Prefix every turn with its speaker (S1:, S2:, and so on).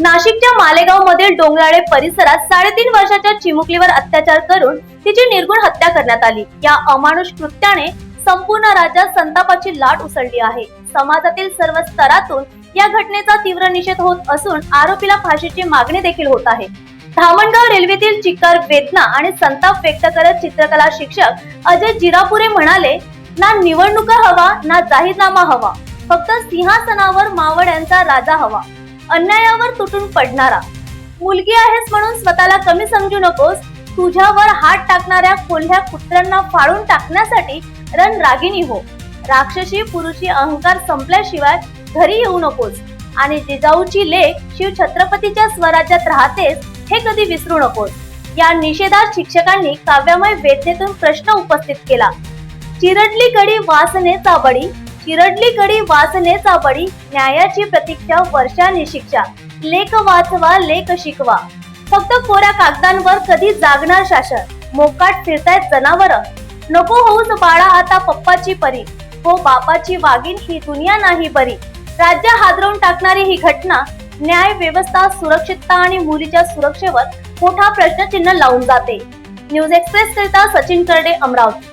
S1: नाशिकच्या मालेगाव मधील डोंगराळे परिसरात साडेतीन वर्षाच्या चिमुकलीवर अत्याचार करून तिची निर्गुण हत्या करण्यात आली. या अमानुष कृत्याने संपूर्ण राज्यात संतापाची लाट उसळली आहे. समाजातील सर्व स्तरातून या घटनेचा तीव्र निषेध होत असून आरोपीला फाशीची मागणी देखील होत आहे. धामणगाव रेल्वेतील चिक्कार वेदना आणि संताप व्यक्त करत चित्रकला शिक्षक अजय जिरापुरे म्हणाले ना निवडणुका हवा ना जाहीरनामा हवा. फक्त सिंहासनावर मावळ्यांचा राजा हवा. अन्यायावर तुटून पडणारा. मुलगी आहेस म्हणून स्वतःला कमी समजू नकोस. तुझ्यावर हात टाकणाऱ्या कोल्ह्या कुत्र्यांना फाडून टाकण्यासाठी रणरागिणी हो. राक्षसी पुरुषी अहंकार संपल्याशिवाय घरी येऊ नकोस. आणि जिजाऊची लेख शिव छत्रपतीच्या स्वराज्यात राहतेस हे कधी विसरू नकोस. या निषेधात शिक्षकांनी काव्यामय वेदनेतून प्रश्न उपस्थित केला. चिरडली कडी वासनेचा चाबडी चिरडली कडी वासनेचा बडी न्यायाची प्रतीक्षा वर्षांनी शिक्षा. लेख वाचवा लेख शिकवा. फक्त कोऱ्या कागदांवर कधी जागणार शासन? मोकाट फिरतायत जनावर. नको होऊन बाळा आता पप्पाची परी. हो बापाची वागीन ही दुनिया नाही बरी. राज्य हादरवून टाकणारी ही घटना न्याय व्यवस्था सुरक्षितता आणि मुलीच्या सुरक्षेवर मोठा प्रश्नचिन्ह लावून जाते. न्यूज एक्सप्रेस करिता सचिन करडे अमरावती.